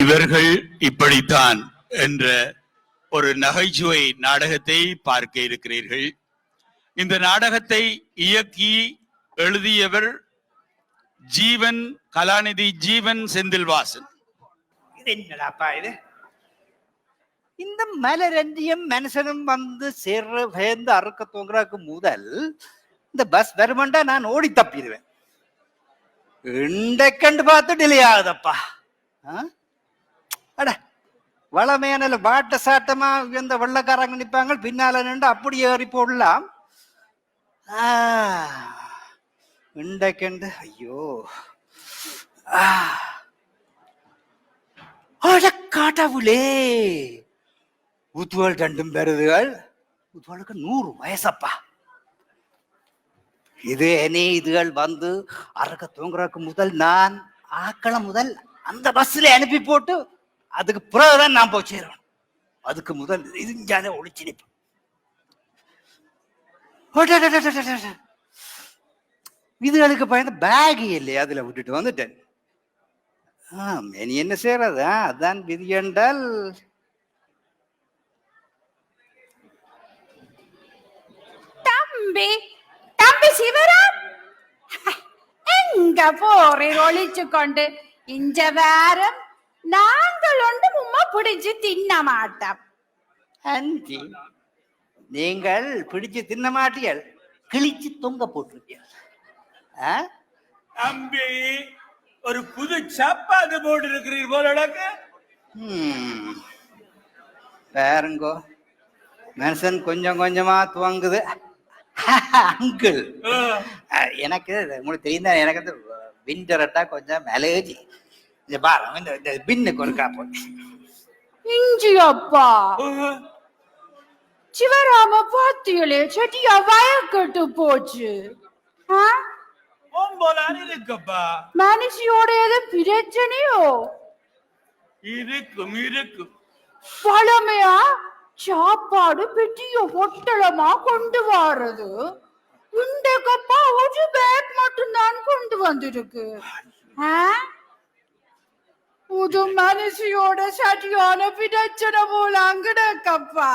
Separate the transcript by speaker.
Speaker 1: இவர்கள் இப்படித்தான் என்ற ஒரு நகைச்சுவை நாடகத்தை பார்க்க இருக்கிறீர்கள். இந்த நாடகத்தை இயக்கி எழுதியவர் ஜீவன் கலாநிதி ஜீவன் செந்தில்வாசன்.
Speaker 2: இது என்னடாப்பா இது? இந்த மலரஞ்சியம் மனுஷனும் வந்து சேர்ற பயந்து அறுக்க தூங்குறதுக்கு முதல் இந்த பஸ் வருமண்டா நான் ஓடி தப்பிடுவேன். கண்டு பார்த்து டிலே ஆகுதப்பா. ஆ? அட வளமேனல் வாட்ட சாட்டமா இந்த வெள்ளக்காரங்க நிற்பாங்க பின்னால நின்று அப்படியே ஏறி போடலாம். இண்டக்கெண்டு ஐயோ. ஆ. அடக்காட்டவுளே ரெண்டும் பெறுதுகள். உத்துவலுக்கு நூறு வயசப்பா. இது இனி இதுகள் வந்து அறக்க தூங்குறதுக்கு முதல் நான் ஆக்கள முதல் அந்த பஸ்ல அனுப்பி போட்டு அதுக்கு பிறகுதான் நான் போய் சேரணும். அதுக்கு முதல் இதுஞ்சாலே ஒளிச்சு நிற்பேன். அடடடடடடட. இதுகளுக்கு பயந்து பேக் இல்லையா? அதுல விட்டுட்டு வந்துட்டேன். ஆம், இனி என்ன செய்யறதா அதான் விதி என்றால்
Speaker 3: தம்பி தம்பி சிவராம். எங்க போறீர்? ஒழிச்சு கொண்டு இஞ்ச வாரம் நாங்கள் ஒன்று உம்மா பிடிச்சு தின்ன மாட்டோம்.
Speaker 2: ஆன்டி நீங்கள் பிடிச்சு தின்ன மாட்டீர்கள். கிழிச்சு தொங்க போட்டிருக்கீர்கள். ஆ?
Speaker 4: தம்பி ஒரு புது சப்பாத்து போட்டு இருக்கிறீர் போல.
Speaker 2: பாருங்கோ மனுஷன் கொஞ்சம் கொஞ்சமா துவங்குது. அங்கிள். எனக்கு உங்களுக்கு தெரியுதா எனக்கு வந்து விண்டரட்டா கொஞ்சம் மெலேஜி இந்த பாருங்க இந்த இந்த பின்னுக்கு ஒரு காப்பு
Speaker 3: இஞ்சி அப்பா சிவராம பாத்தியலே செட்டியா வயக்கட்டு போச்சு ஆ?
Speaker 4: போலான்னு இருக்கப்பா
Speaker 3: மனுஷியோட ஏதோ பிரச்சனையோ
Speaker 4: இருக்கும் இருக்கும்
Speaker 3: பழமையா சாப்பாடு பெட்டிய பொட்டலமா கொண்டு வாரது இந்த கப்பா ஒரு பேக் மட்டும்தான் கொண்டு வந்திருக்கு ஆ? புது மனுஷியோட சரியான பிரச்சனை போல அங்கட கப்பா